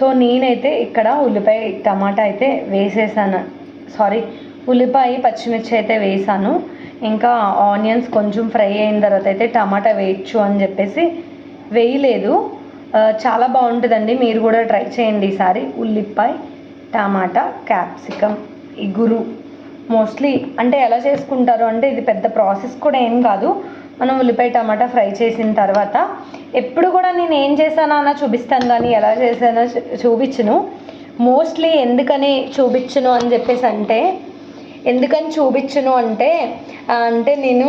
So నేనైతే ఇక్కడ ఉల్లిపాయ టమాటా అయితే వేసేసాను. సారీ ఉల్లిపాయ పచ్చిమిర్చి అయితే వేసాను. ఇంకా ఆనియన్స్ కొంచెం ఫ్రై అయిన తర్వాత అయితే టమాటా వేయచ్చు అని చెప్పేసి వేయలేదు. చాలా బాగుంటుందండి. మీరు కూడా ట్రై చేయండి ఈసారి. ఉల్లిపాయ టమాటా క్యాప్సికమ్ ఇగురు. మోస్ట్లీ అంటే ఎలా చేసుకుంటారు అంటే ఇది పెద్ద ప్రాసెస్ కూడా ఏం కాదు. మనం ఉల్లిపాయ టమాటా ఫ్రై చేసిన తర్వాత ఎప్పుడు కూడా నేను ఏం చేశానో అన్న చూపిస్తాను కానీ ఎలా చేశానో చూపించను. మోస్ట్లీ ఎందుకని చూపించను అని చెప్పేసి అంటే ఎందుకని చూపించను అంటే అంటే నేను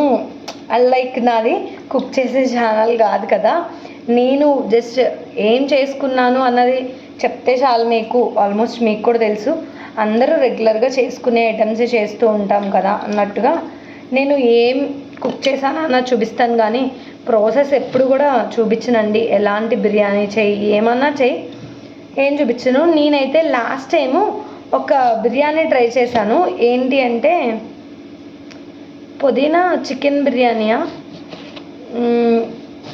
లైక్ నాది కుక్ చేసే ఛానల్ కాదు కదా. నేను జస్ట్ ఏం చేసుకున్నాను అన్నది చెప్తే చాలు మీకు ఆల్మోస్ట్ మీకు కూడా తెలుసు. అందరూ రెగ్యులర్గా చేసుకునే ఐటమ్స్ చేస్తూ ఉంటాం కదా అన్నట్టుగా. నేను ఏం కుక్ చేశానో అన్న చూపిస్తాను కానీ ప్రాసెస్ ఎప్పుడు కూడా చూపించనండి. ఎలాంటి బిర్యానీ చెయ్యి ఏమన్నా చెయ్యి. ఏం చూపించను. నేనైతే లాస్ట్ టైము ఒక బిర్యానీ ట్రై చేశాను. ఏంటి అంటే పుదీనా చికెన్ బిర్యానీయా?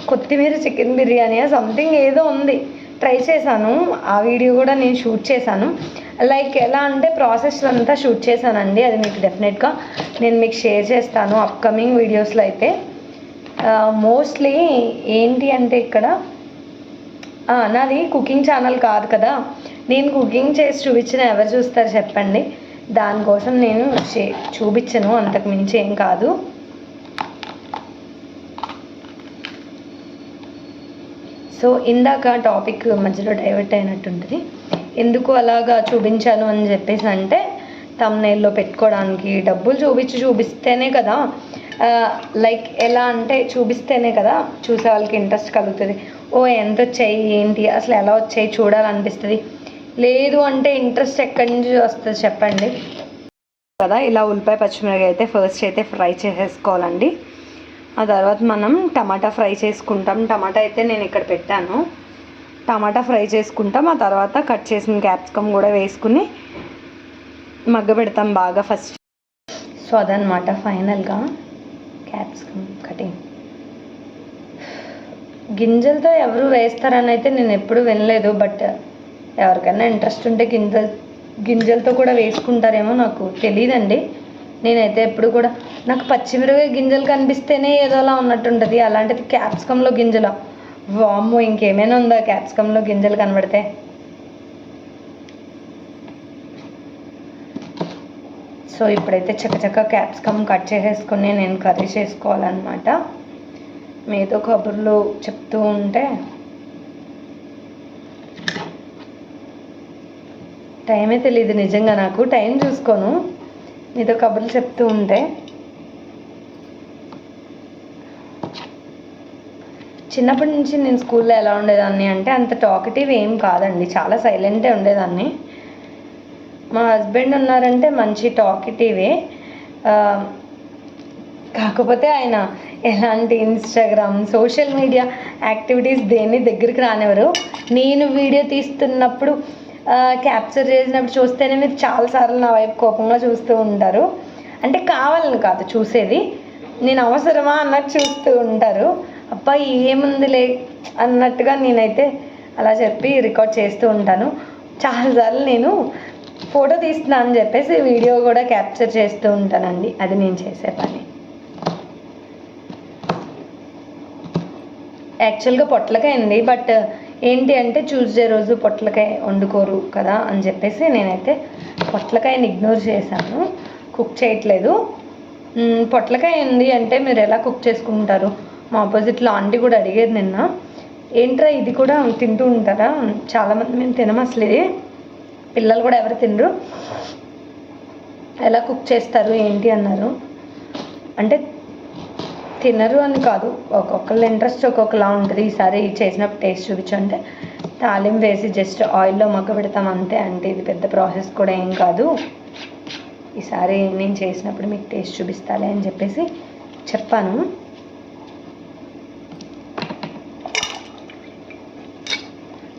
కొత్తిమీర చికెన్ బిర్యానీయా? సంథింగ్ ఏదో ఉంది. ట్రై చేశాను. ఆ వీడియో కూడా నేను షూట్ చేశాను. లైక్ ఎలా అంటే ప్రాసెస్ అంతా షూట్ చేశానండి. అది మీకు డెఫినెట్గా నేను మీకు షేర్ చేస్తాను అప్కమింగ్ వీడియోస్లో అయితే. మోస్ట్లీ ఏంటి అంటే ఇక్కడ నాది కుకింగ్ ఛానల్ కాదు కదా. నేను కుకింగ్ చేసి చూపించిన ఎవరు చూస్తారు చెప్పండి. దానికోసం నేను చే- చూపించను అంతకు మించి ఏం కాదు. సో ఇందాక టాపిక్ మధ్యలో డైవర్ట్ అయినట్టుంటుంది ఎందుకు అలాగా చూపించాను అని చెప్పేసి అంటే తమ్నైల్లో పెట్టుకోవడానికి డబ్బులు చూపించి చూపిస్తేనే కదా లైక్ ఎలా అంటే చూపిస్తేనే కదా చూసే వాళ్ళకి ఇంట్రెస్ట్ కలుగుతుంది. ఓ ఎంత వచ్చాయి ఏంటి అసలు ఎలా వచ్చాయి చూడాలనిపిస్తుంది. లేదు అంటే ఇంట్రెస్ట్ ఎక్కడి నుంచి వస్తుంది చెప్పండి. కదా ఇలా ఉల్లిపాయ పచ్చిమిరపకాయ అయితే ఫస్ట్ అయితే ఫ్రై చేసేసుకోవాలండి. ఆ తర్వాత మనం టమాటా ఫ్రై చేసుకుంటాం. టమాటా అయితే నేను ఇక్కడ పెట్టాను. టమాటా ఫ్రై చేసుకుంటాం. ఆ తర్వాత కట్ చేసిన క్యాప్సికమ్ కూడా వేసుకుని మగ్గ పెడతాం బాగా ఫస్ట్ సో అదనమాట ఫైనల్గా క్యాప్సికమ్ కటింగ్. గింజలతో ఎవరు వేస్తారని అయితే నేను ఎప్పుడు వినలేదు బట్ ఎవరికైనా ఇంట్రెస్ట్ ఉంటే గింజ గింజలతో కూడా వేసుకుంటారేమో నాకు తెలియదండి నేనైతే ఎప్పుడు కూడా నాకు పచ్చిమిరపకాయ గింజలు కనిపిస్తేనే ఏదోలా ఉన్నట్టుంటుంది. అలాంటిది క్యాప్సికంలో గింజలు. వామ్మో ఇంకేమైనా ఉందా క్యాప్సికంలో గింజలు కనబడితే? సో ఇప్పుడైతే చక్కచక్క క్యాప్సికమ్ కట్ చేసేసుకొని నేను కర్రీ చేసుకోవాలన్నమాట. మీతో కబుర్లు చెప్తూ ఉంటే టైమే తెలియదు నిజంగా నాకు టైం చూసుకోను. మీతో కబుర్లు చెప్తూ ఉంటే. చిన్నప్పటి నుంచి నేను స్కూల్లో ఎలా ఉండేదాన్ని అంటే అంత టాకటివ్ ఏం కాదండి చాలా సైలెంటే ఉండేదాన్ని. మా హస్బెండ్ ఉన్నారంటే మంచి టాకిటివే. కాకపోతే ఆయన ఎలాంటి ఇన్స్టాగ్రామ్ సోషల్ మీడియా యాక్టివిటీస్ దేన్ని దగ్గరికి రానివ్వరు. నేను వీడియో తీస్తున్నప్పుడు క్యాప్చర్ చేసినప్పుడు చూస్తేనే మీరు చాలాసార్లు నా వైపు కోపంగా చూస్తూ ఉంటారు. అంటే కావాలని కాదు చూసేది. నేను అవసరమా అన్నట్టు చూస్తూ ఉంటారు. అబ్బాయి ఏముందిలే అన్నట్టుగా నేనైతే అలా చెప్పి రికార్డ్ చేస్తూ ఉంటాను. చాలాసార్లు నేను ఫోటో తీస్తున్నా అని చెప్పేసి వీడియో కూడా క్యాప్చర్ చేస్తూ ఉంటానండి. అది నేను చేసే పని. యాక్చువల్గా పొట్లకాయ ఉంది బట్ ఏంటి అంటే ట్యూస్డే రోజు పొట్లకాయ వండుకోరు కదా అని చెప్పేసి నేనైతే పొట్లకాయని ఇగ్నోర్ చేశాను. కుక్ చేయట్లేదు. పొట్లకాయ ఉంది అంటే మీరు ఎలా కుక్ చేసుకుంటారు? మా ఆపోజిట్లో ఆంటీ కూడా అడిగేది నిన్న. ఏంట్రా ఇది కూడా తింటూ ఉంటారా? చాలామంది మేము తినము అసలు ఇది పిల్లలు కూడా ఎవరు తినరు. ఎలా కుక్ చేస్తారు ఏంటి అన్నారు. అంటే తినరు అని కాదు ఒక్కొక్కళ్ళ ఇంట్రెస్ట్ ఒక్కొక్కలా ఉంటుంది. ఈసారి చేసినప్పుడు టేస్ట్ చూపించంటే తాలింపు వేసి జస్ట్ ఆయిల్లో మగ్గ పెడతాం అంతే అంటే ఇది పెద్ద ప్రాసెస్ కూడా ఏం కాదు. ఈసారి నేను చేసినప్పుడు మీకు టేస్ట్ చూపిస్తాలే అని చెప్పేసి చెప్పాను.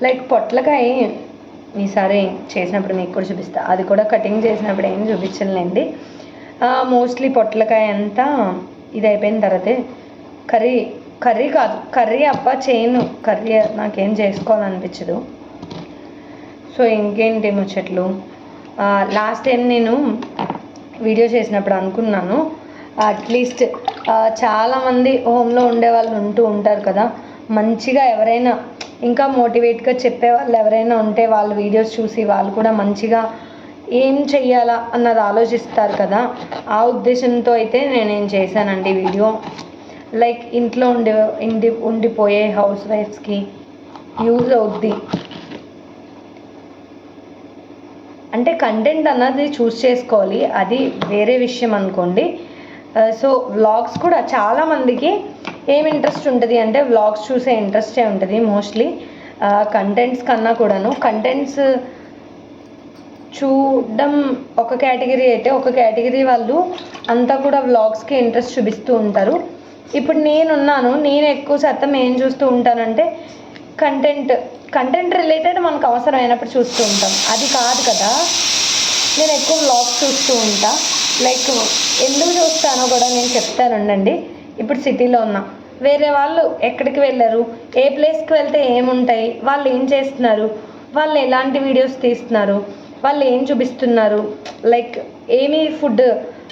లైక్ పొట్లకాయ ఈసారి చేసినప్పుడు మీకు కూడా చూపిస్తా. అది కూడా కటింగ్ చేసినప్పుడు ఏం చూపించలేండి మోస్ట్లీ పొట్లకాయ అంతా ఇది అయిపోయిన తర్వాతే కర్రీ కర్రీ కాదు కర్రీ అప్ప చేయను. కర్రీ నాకేం చేసుకోవాలనిపించదు. సో ఇంకేంటి ముచ్చట్లు? లాస్ట్ టైం నేను వీడియో చేసినప్పుడు అనుకున్నాను. అట్లీస్ట్ చాలామంది హోమ్లో ఉండే వాళ్ళు ఉంటూ ఉంటారు కదా. మంచిగా ఎవరైనా ఇంకా మోటివేట్గా చెప్పే వాళ్ళు ఎవరైనా ఉంటే వాళ్ళ వీడియోస్ చూసి వాళ్ళు కూడా మంచిగా ఏం చెయ్యాలా అన్నది ఆలోచిస్తారు కదా. ఆ ఉద్దేశంతో అయితే నేనేం చేశానండి వీడియో. లైక్ ఇంట్లో ఉండి ఇండి ఉండిపోయే హౌస్ వైఫ్స్కి యూజ్ అవుద్ది. అంటే కంటెంట్ అన్నది చూస్ చేసుకోవాలి. అది వేరే విషయం అనుకోండి. సో వ్లాగ్స్ కూడా చాలామందికి ఏం ఇంట్రెస్ట్ ఉంటుంది అంటే వ్లాగ్స్ చూసే ఇంట్రెస్టే ఉంటుంది మోస్ట్లీ కంటెంట్స్ కన్నా కూడాను. కంటెంట్స్ చూడడం ఒక కేటగిరీ అయితే ఒక కేటగిరీ వాళ్ళు అంతా కూడా వ్లాగ్స్కి ఇంట్రెస్ట్ చూపిస్తూ ఉంటారు. ఇప్పుడు నేనున్నాను. నేను ఎక్కువ శాతం ఏం చూస్తూ ఉంటానంటే కంటెంట్ కంటెంట్ రిలేటెడ్ మనకు అవసరమైనప్పుడు చూస్తూ ఉంటాం. అది కాదు కదా. నేను ఎక్కువ వ్లాగ్స్ చూస్తూ ఉంటా. లైక్ ఎందుకు చూస్తానో కూడా నేను చెప్తాను ఉండండి. ఇప్పుడు సిటీలో ఉన్నా. వేరే వాళ్ళు ఎక్కడికి వెళ్ళరు? ఏ ప్లేస్కి వెళ్తే ఏముంటాయి? వాళ్ళు ఏం చేస్తున్నారు? వాళ్ళు ఎలాంటి వీడియోస్ తీస్తున్నారు? వాళ్ళు ఏం చూపిస్తున్నారు? లైక్ ఏమి ఫుడ్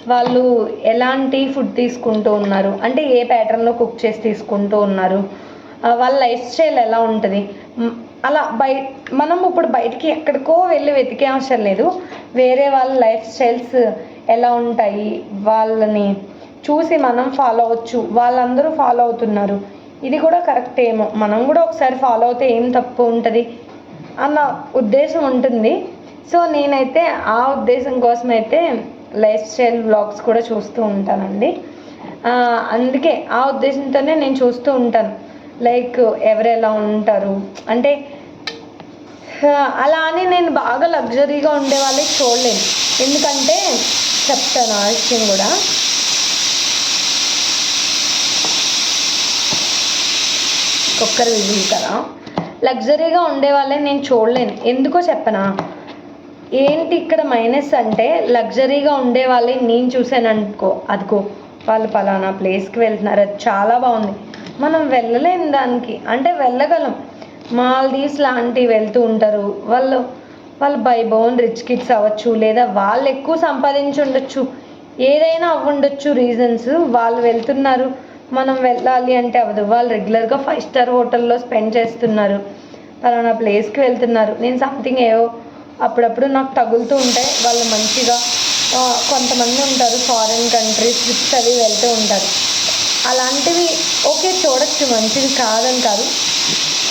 వాళ్ళు ఎలాంటి ఫుడ్ తీసుకుంటూ ఉన్నారు? అంటే ఏ ప్యాటర్న్లో కుక్ చేసి తీసుకుంటూ ఉన్నారు? వాళ్ళ లైఫ్ స్టైల్ ఎలా ఉంటుంది? అలా బయ మనం ఇప్పుడు బయటికి ఎక్కడికో వెళ్ళి వెతికే అవసరం లేదు. వేరే వాళ్ళ లైఫ్ స్టైల్స్ ఎలా ఉంటాయి? వాళ్ళని చూసి మనం ఫాలో అవ్వచ్చు వాళ్ళందరూ ఫాలో అవుతున్నారు. ఇది కూడా కరెక్ట్ ఏమో. మనం కూడా ఒకసారి ఫాలో అవుతే ఏం తప్పు ఉంటుంది? అన్న ఉద్దేశం ఉంటుంది. సో నేనైతే ఆ ఉద్దేశం కోసం అయితే లైఫ్ స్టైల్ బ్లాగ్స్ కూడా చూస్తూ ఉంటానండి. అందుకే ఆ ఉద్దేశంతోనే నేను చూస్తూ ఉంటాను. లైక్ ఎవరు ఎలా ఉంటారు? అంటే అలా అని నేను బాగా లగ్జరీగా ఉండే వాళ్ళకి చూడలేను. ఎందుకంటే చెప్తాను ఆ విషయం కూడా. కుక్కర్ విజిల్ కదా లగ్జరీగా ఉండేవాళ్ళని నేను చూడలేను. ఎందుకో చెప్పనా? ఏంటి ఇక్కడ మైనస్ అంటే లగ్జరీగా ఉండే వాళ్ళే నేను చూశాను అనుకో. అదికో వాళ్ళు పలానా ప్లేస్కి వెళ్తున్నారు. అది చాలా బాగుంది. మనం వెళ్ళలేము దానికి. అంటే వెళ్ళగలం. మాల్దీవ్స్ లాంటివి వెళ్తూ ఉంటారు. వాళ్ళు వాళ్ళు బై బోన్ రిచ్ కిడ్స్ అవ్వచ్చు లేదా వాళ్ళు ఎక్కువ సంపాదించి ఉండొచ్చు ఏదైనా అవ్వుండొచ్చు రీజన్స్. వాళ్ళు వెళ్తున్నారు. మనం వెళ్ళాలి అంటే అవ్వదు. వాళ్ళు రెగ్యులర్గా ఫైవ్ స్టార్ హోటల్లో స్పెండ్ చేస్తున్నారు. పలానా ప్లేస్కి వెళ్తున్నారు. నేను సంథింగ్ ఏవో అప్పుడప్పుడు నాకు తగులుతూ ఉంటాయి. వాళ్ళు మంచిగా కొంతమంది ఉంటారు ఫారిన్ కంట్రీస్ ట్రిప్స్ అవి వెళ్తూ ఉంటారు. అలాంటివి ఓకే చూడొచ్చు మంచిది కాదని కాదు.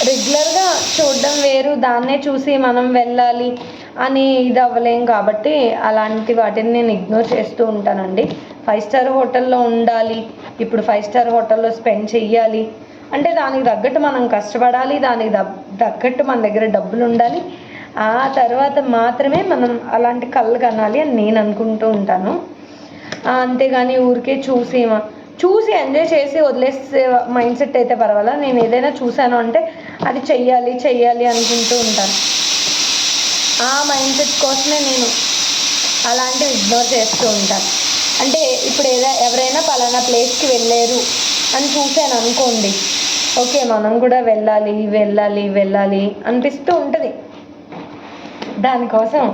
రెగ్యులర్గా చూడడం వేరు దాన్నే చూసి మనం వెళ్ళాలి అని ఇది అవ్వలేం కాబట్టి అలాంటి వాటిని నేను ఇగ్నోర్ చేస్తూ ఉంటానండి. ఫైవ్ స్టార్ హోటల్లో ఉండాలి ఇప్పుడు ఫైవ్ స్టార్ హోటల్లో స్పెండ్ చెయ్యాలి. అంటే దానికి తగ్గట్టు మనం కష్టపడాలి దానికి తగ్గట్టు మన దగ్గర డబ్బులు ఉండాలి. ఆ తర్వాత మాత్రమే మనం అలాంటి కళ్ళు కనాలి అని నేను అనుకుంటూ ఉంటాను. అంతేగాని ఊరికే చూసి చూసి ఎంజాయ్ చేసి వదిలేసే మైండ్ సెట్ అయితే పర్వాలా? నేను ఏదైనా చూశాను అంటే అది చెయ్యాలి చెయ్యాలి అనుకుంటూ ఉంటాను. ఆ మైండ్ సెట్ కోసమే నేను అలాంటివి ఇగ్నోర్ చేస్తూ ఉంటాను. అంటే ఇప్పుడు ఏదో ఎవరైనా పలానా ప్లేస్కి వెళ్ళారు అని చూశాను అనుకోండి ఓకే మనం కూడా వెళ్ళాలి వెళ్ళాలి వెళ్ళాలి అనిపిస్తూ ఉంటుంది. దానికోసం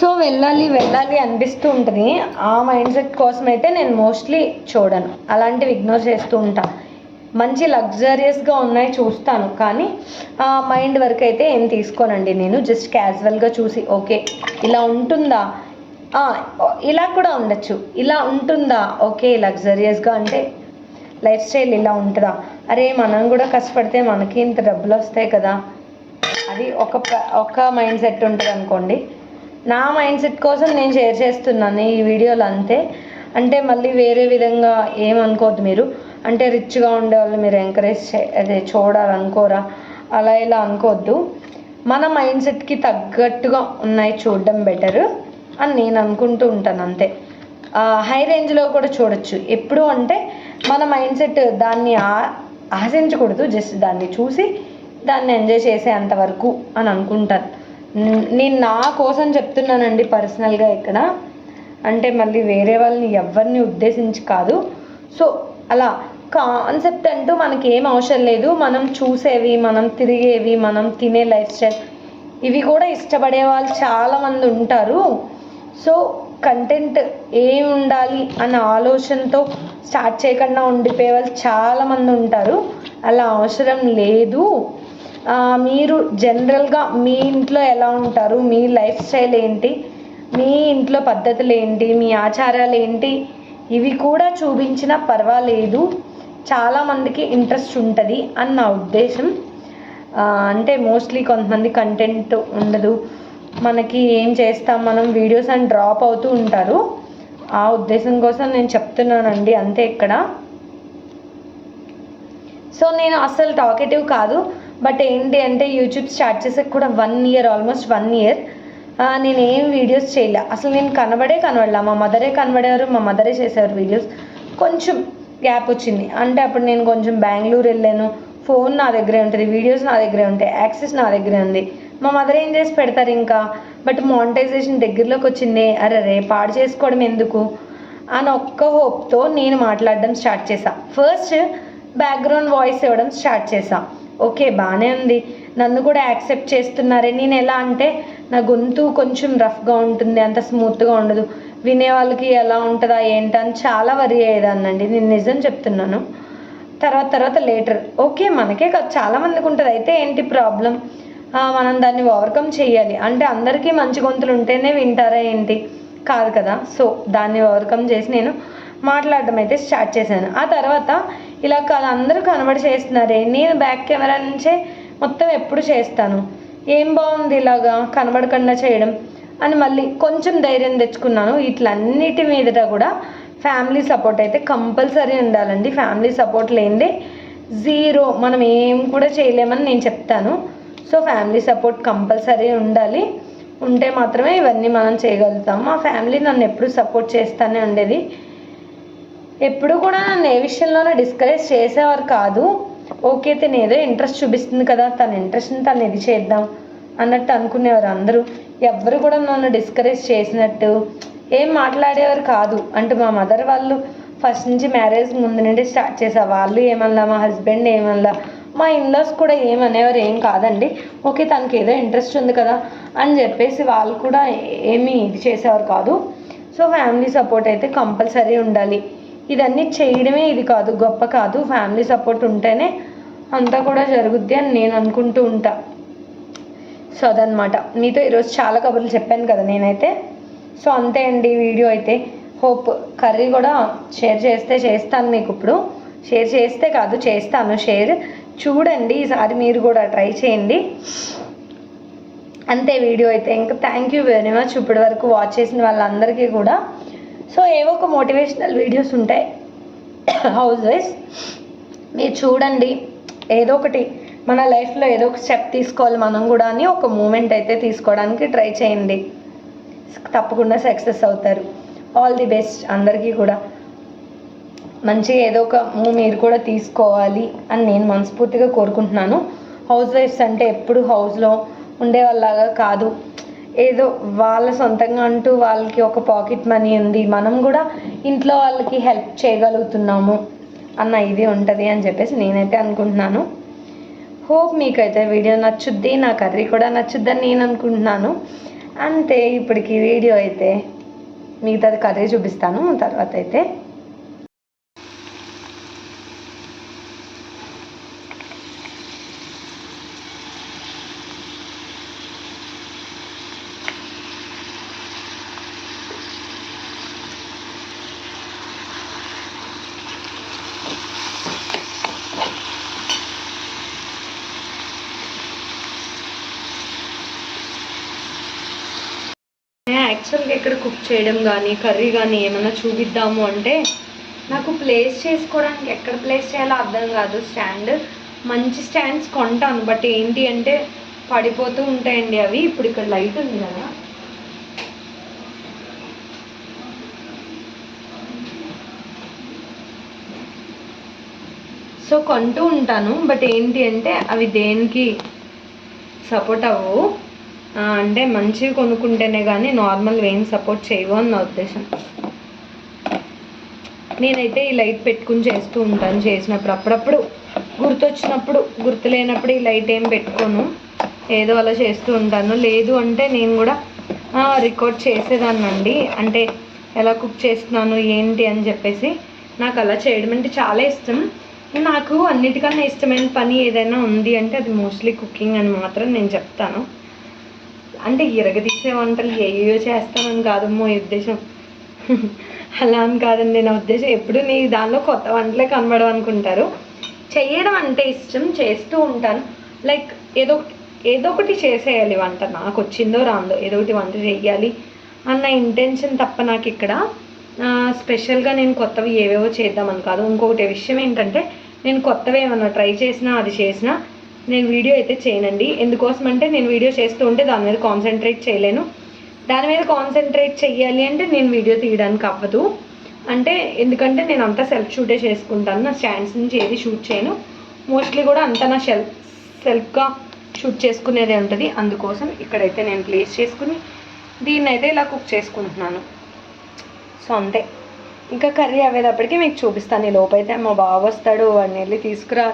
సో వెళ్ళాలి వెళ్ళాలి అనిపిస్తూ ఉంటుంది. ఆ మైండ్ సెట్ కోసం అయితే నేను మోస్ట్లీ చూడను. అలాంటివి ఇగ్నోర్ చేస్తూ ఉంటాను మంచి లగ్జరియస్గా ఉన్నాయి చూస్తాను. కానీ ఆ మైండ్ వరకు అయితే ఏం తీసుకోనండి నేను. జస్ట్ క్యాజువల్గా చూసి ఓకే ఇలా ఉంటుందా? ఇలా కూడా ఉండొచ్చు. ఇలా ఉంటుందా? ఓకే లగ్జరియస్గా అంటే లైఫ్ స్టైల్ ఇలా ఉంటుందా? అరే మనం కూడా కష్టపడితే మనకి ఇంత డబ్బులు వస్తాయి కదా. అది ఒక ఒక మైండ్ సెట్ ఉంటుంది అనుకోండి నా మైండ్ సెట్ కోసం నేను షేర్ చేస్తున్నాను ఈ వీడియోలు అంతే. అంటే మళ్ళీ వేరే విధంగా ఏమనుకోవద్దు మీరు. అంటే రిచ్గా ఉండేవాళ్ళు మీరు ఎంకరేజ్ చే అదే చూడాలనుకోరా? అలా ఇలా అనుకోవద్దు. మన మైండ్ సెట్కి తగ్గట్టుగా ఉన్నాయి చూడడం బెటర్ అని నేను అనుకుంటూ ఉంటాను అంతే. హై రేంజ్లో కూడా చూడొచ్చు. ఎప్పుడు అంటే మన మైండ్ సెట్ దాన్ని ఆ- ఆశించకూడదు. జస్ట్ దాన్ని చూసి దాన్ని ఎంజాయ్ చేసే అంతవరకు అని అనుకుంటాను. నేను నా కోసం చెప్తున్నానండి పర్సనల్గా ఇక్కడ. అంటే మళ్ళీ వేరే వాళ్ళని ఎవరిని ఉద్దేశించి కాదు. సో అలా కాన్సెప్ట్ అంటూ మనకి ఏం అవసరం లేదు. మనం చూసేవి మనం తిరిగేవి మనం తినే లైఫ్ స్టైల్ ఇవి కూడా ఇష్టపడే వాళ్ళు చాలామంది ఉంటారు. సో కంటెంట్ ఏమి ఉండాలి అన్న ఆలోచనతో స్టార్ట్ చేయకుండా ఉండిపోయే వాళ్ళు చాలామంది ఉంటారు. అలా అవసరం లేదు. మీరు జనరల్గా మీ ఇంట్లో ఎలా ఉంటారు? మీ లైఫ్ స్టైల్ ఏంటి? మీ ఇంట్లో పద్ధతులు ఏంటి? మీ ఆచారాలు ఏంటి? ఇవి కూడా చూపించినా పర్వాలేదు. చాలామందికి ఇంట్రెస్ట్ ఉంటుంది అని నా ఉద్దేశం అంటే మోస్ట్లీ కొంతమంది కంటెంట్ ఉండదు. మనకి ఏం చేస్తాం? మనం వీడియోస్ అని డ్రాప్ అవుతూ ఉంటారు. ఆ ఉద్దేశం కోసం నేను చెప్తున్నానండి. అంతే ఇక్కడ. సో నేను అస్సలు టాకెటివ్ కాదు. బట్ ఏంటి అంటే యూట్యూబ్ స్టార్ట్ చేసే కూడా one year almost one year నేను ఏం వీడియోస్ చేయలే. అసలు నేను కనబడే కనబడలే. మా మదరే కనబడేవారు మా మదరే చేసేవారు వీడియోస్ కొంచెం గ్యాప్ వచ్చింది. అంటే అప్పుడు నేను కొంచెం బెంగళూరు వెళ్ళాను. ఫోన్ నా దగ్గరే ఉంటుంది వీడియోస్ నా దగ్గరే ఉంటాయి యాక్సెస్ నా దగ్గరే ఉంది. మా మదర్ ఏం చేసి పెడతారు ఇంకా? బట్ మానిటైజేషన్ దగ్గరలోకి వచ్చింది. అరే రే పాడు చేసుకోవడం ఎందుకు? అని ఒక్క హోప్తో నేను మాట్లాడడం స్టార్ట్ చేశా. ఫస్ట్ బ్యాక్గ్రౌండ్ వాయిస్ ఇవ్వడం స్టార్ట్ చేశాను ఓకే బాగానే ఉంది. నన్ను కూడా యాక్సెప్ట్ చేస్తున్నారే. నేను ఎలా అంటే నా గొంతు కొంచెం రఫ్గా ఉంటుంది అంత స్మూత్గా ఉండదు. వినే వాళ్ళకి ఎలా ఉంటుందా ఏంటా అని చాలా వరి అయ్యేదాన్నండి. నేను నిజం చెప్తున్నాను. తర్వాత తర్వాత లేటర్ ఓకే మనకే కాదు చాలా మందికి ఉంటుంది. అయితే ఏంటి ప్రాబ్లం? మనం దాన్ని ఓవర్కమ్ చేయాలి. అంటే అందరికీ మంచి గొంతులు ఉంటేనే వింటారా ఏంటి? కాదు కదా. సో దాన్ని ఓవర్కమ్ చేసి నేను మాట్లాడడం అయితే స్టార్ట్ చేశాను. ఆ తర్వాత ఇలా కాదు అందరూ కనబడి చేస్తున్నారే. నేను బ్యాక్ కెమెరా నుంచే మొత్తం ఎప్పుడు చేస్తాను. ఏం బాగుంది ఇలాగా కనబడకుండా చేయడం? అని మళ్ళీ కొంచెం ధైర్యం తెచ్చుకున్నాను. వీటిలన్నిటి మీదట కూడా ఫ్యామిలీ సపోర్ట్ అయితే కంపల్సరీ ఉండాలండి. ఫ్యామిలీ సపోర్ట్ లేనిదే జీరో మనం ఏం కూడా చేయలేమని నేను చెప్తాను. సో ఫ్యామిలీ సపోర్ట్ కంపల్సరీ ఉండాలి. ఉంటే మాత్రమే ఇవన్నీ మనం చేయగలుగుతాం. మా ఫ్యామిలీ నన్ను ఎప్పుడు సపోర్ట్ చేస్తూనే ఉండేది. ఎప్పుడు కూడా నన్ను ఏ విషయంలోనూ డిస్కరేజ్ చేసేవారు కాదు. ఓకే తను ఏదో ఇంట్రెస్ట్ చూపిస్తుంది కదా తన ఇంట్రెస్ట్ని తను ఇది చేద్దాం అన్నట్టు అనుకునేవారు అందరూ. ఎవ్వరు కూడా నన్ను డిస్కరేజ్ చేసినట్టు ఏం మాట్లాడేవారు కాదు. అంటే మా మదర్ వాళ్ళు ఫస్ట్ నుంచి మ్యారేజ్ ముందు నుండి స్టార్ట్ చేసా వాళ్ళు ఏమన్నా మా హస్బెండ్ ఏమన్నా మా ఇన్లాస్ కూడా ఏమనేవారు ఏం కాదండి. ఓకే తనకి ఏదో ఇంట్రెస్ట్ ఉంది కదా అని చెప్పేసి వాళ్ళు కూడా ఏమీ ఇది చేసేవారు కాదు. సో ఫ్యామిలీ సపోర్ట్ అయితే కంపల్సరీ ఉండాలి. ఇదన్నీ చేయడమే ఇది కాదు గొప్ప కాదు. ఫ్యామిలీ సపోర్ట్ ఉంటేనే అంతా కూడా జరుగుద్ది అని నేను అనుకుంటూ ఉంటా. సో అదనమాట మీతో ఈరోజు చాలా కబుర్లు చెప్పాను కదా నేనైతే. సో అంతే అండి వీడియో అయితే. హోప్ కర్రీ కూడా షేర్ చేస్తే చేస్తాను మీకు ఇప్పుడు. షేర్ చేస్తే కాదు చేస్తాను. షేర్ చూడండి ఈసారి మీరు కూడా ట్రై చేయండి. అంతే వీడియో అయితే. ఇంకా థ్యాంక్ యూ వెరీ మచ్. ఇప్పటి వరకు వాచ్ చేసిన వాళ్ళందరికీ కూడా సో ఏవో ఒక మోటివేషనల్ వీడియోస్ ఉంటాయి. హౌస్ వైజ్ మీరు చూడండి. ఏదో ఒకటి మన లైఫ్లో ఏదో ఒక స్టెప్ తీసుకోవాలి మనం కూడా అని ఒక మూమెంట్ అయితే తీసుకోవడానికి ట్రై చేయండి. తప్పకుండా సక్సెస్ అవుతారు. ఆల్ ది బెస్ట్ అందరికీ కూడా. మంచిగా ఏదో ఒక మూవ్ మీరు కూడా తీసుకోవాలి అని నేను మనస్ఫూర్తిగా కోరుకుంటున్నాను. హౌస్ వైఫ్స్ అంటే ఎప్పుడు హౌస్లో ఉండేవాళ్ళలాగా కాదు. ఏదో వాళ్ళ సొంతంగా అంటూ వాళ్ళకి ఒక పాకెట్ మనీ ఉంది మనం కూడా ఇంట్లో వాళ్ళకి హెల్ప్ చేయగలుగుతున్నాము అన్న ఇది ఉంటుంది అని చెప్పేసి నేనైతే అనుకుంటున్నాను. హోప్ మీకైతే వీడియో నచ్చుద్ది నా కర్రీ కూడా నచ్చుద్దని నేను అనుకుంటున్నాను. అంతే ఇప్పటికి వీడియో అయితే మిగతాది కర్రీ చూపిస్తాను తర్వాత అయితే యాక్చువల్గా ఇక్కడ కుక్ చేయడం కానీ కర్రీ కానీ ఏమైనా చూపిద్దాము అంటే నాకు ప్లేస్ చేసుకోవడానికి ఎక్కడ ప్లేస్ చేయాలో అర్థం కాదు. స్టాండ్ మంచి స్టాండ్స్ కొంటాను. బట్ ఏంటి అంటే పడిపోతూ ఉంటాయండి అవి. ఇప్పుడు ఇక్కడ లైట్ ఉంది కదా. సో కొంటూ ఉంటాను. బట్ ఏంటి అంటే అవి దేనికి సపోర్ట్ అవ్వవు. అంటే మంచివి కొనుక్కుంటేనే కానీ నార్మల్ ఏం సపోర్ట్ చేయవు అని నా ఉద్దేశం. నేనైతే ఈ లైట్ పెట్టుకుని చేస్తూ ఉంటాను చేసినప్పుడు అప్పుడప్పుడు గుర్తొచ్చినప్పుడు గుర్తు లేనప్పుడు ఈ లైట్ ఏం పెట్టుకోను. ఏదో అలా చేస్తూ ఉంటాను. లేదు అంటే నేను కూడా రికార్డ్ చేసేదాన్నండి. అంటే ఎలా కుక్ చేస్తున్నాను ఏంటి అని చెప్పేసి నాకు అలా చేయడం అంటే చాలా ఇష్టం. నాకు అన్నిటికన్నా ఇష్టమైన పని ఏదైనా ఉంది అంటే అది మోస్ట్లీ కుకింగ్ అని మాత్రం నేను చెప్తాను. అంటే ఇరగదీసే వంటలు ఏయో చేస్తానని కాదమ్మో ఈ ఉద్దేశం. అలా అని కాదండి నా ఉద్దేశం. ఎప్పుడు నీ దానిలో కొత్త వంటలే కనబడవు అనుకుంటారు. చేయడం అంటే ఇష్టం చేస్తూ ఉంటాను. లైక్ ఏదో ఏదో ఒకటి చేసేయాలి వంట. నాకు వచ్చిందో రాందో ఏదో ఒకటి వంట చేయాలి అన్న ఇంటెన్షన్ తప్ప నాకు ఇక్కడ స్పెషల్గా నేను కొత్తవి ఏవేవో చేద్దామని కాదు. ఇంకొకటి విషయం ఏంటంటే నేను కొత్తవి ఏమన్నా ట్రై చేసినా అది చేసినా నేను వీడియో అయితే చేయనండి. ఎందుకోసం అంటే నేను వీడియో చేస్తూ ఉంటే దాని మీద కాన్సన్ట్రేట్ చేయలేను. దాని మీద కాన్సన్ట్రేట్ చెయ్యాలి అంటే నేను వీడియో తీయడానికి అవ్వదు. అంటే ఎందుకంటే నేను అంతా సెల్ఫ్ షూటే చేసుకుంటాను. నా స్టాండ్స్ నుంచి ఏది షూట్ చేయను. మోస్ట్లీ కూడా అంతా నా సెల్ఫ్ సెల్ఫ్గా షూట్ చేసుకునేదే ఉంటుంది. అందుకోసం ఇక్కడైతే నేను ప్లేస్ చేసుకుని దీన్ని అయితే ఇలా కుక్ చేసుకుంటున్నాను. సో అంతే. ఇంకా కర్రీ అయ్యేటప్పటికి మీకు చూపిస్తాను. ఈ లోపైతే మా బావ వస్తాడు. వాడిని వెళ్ళి తీసుకురా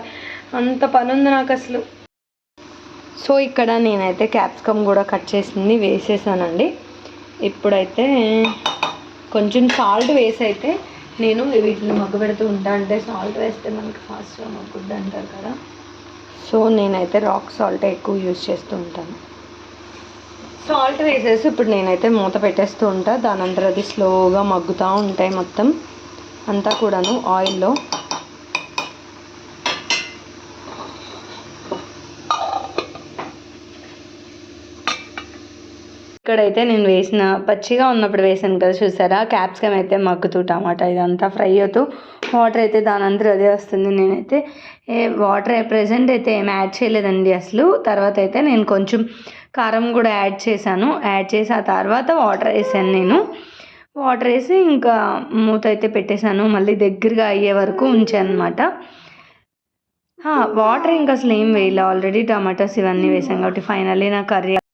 అంత పని ఉంది నాకు అసలు సో ఇక్కడ నేనైతే క్యాప్సికమ్ కూడా కట్ చేసింది వేసేసానండి. ఇప్పుడైతే కొంచెం సాల్ట్ వేసి అయితే నేను వీటిని మగ్గ పెడుతూ ఉంటా అంటే సాల్ట్ వేస్తే మనకి ఫాస్ట్గా మగ్గుద్ది అంటారు కదా. సో నేనైతే రాక్ సాల్ట్ ఎక్కువ యూజ్ చేస్తూ ఉంటాను. సాల్ట్ వేసేసి ఇప్పుడు నేనైతే మూత పెట్టేస్తూ ఉంటా. దాని అంతా అది స్లోగా మగ్గుతూ ఉంటాయి మొత్తం. అంతా కూడాను ఆయిల్లో ఇక్కడైతే నేను వేసిన పచ్చిగా ఉన్నప్పుడు వేసాను కదా చూసారా? క్యాప్సికమ్ అయితే మగ్గుతూ టమాటా ఇదంతా ఫ్రై అవుతూ వాటర్ అయితే దాని అంతా అదే వస్తుంది నేనైతే. ఏ వాటర్ ప్రజెంట్ అయితే ఏం యాడ్ చేయలేదండి అసలు. తర్వాత అయితే నేను కొంచెం కారం కూడా యాడ్ చేశాను. యాడ్ చేసి ఆ తర్వాత వాటర్ వేసాను నేను. వాటర్ వేసి ఇంకా మూత అయితే పెట్టేశాను. మళ్ళీ దగ్గరగా అయ్యే వరకు ఉంచాను అనమాట వాటర్ ఇంకా అసలు ఏం వేయలే. ఆల్రెడీ టమాటాస్ ఇవన్నీ వేసాం కాబట్టి ఫైనల్లీ నా కర్రీ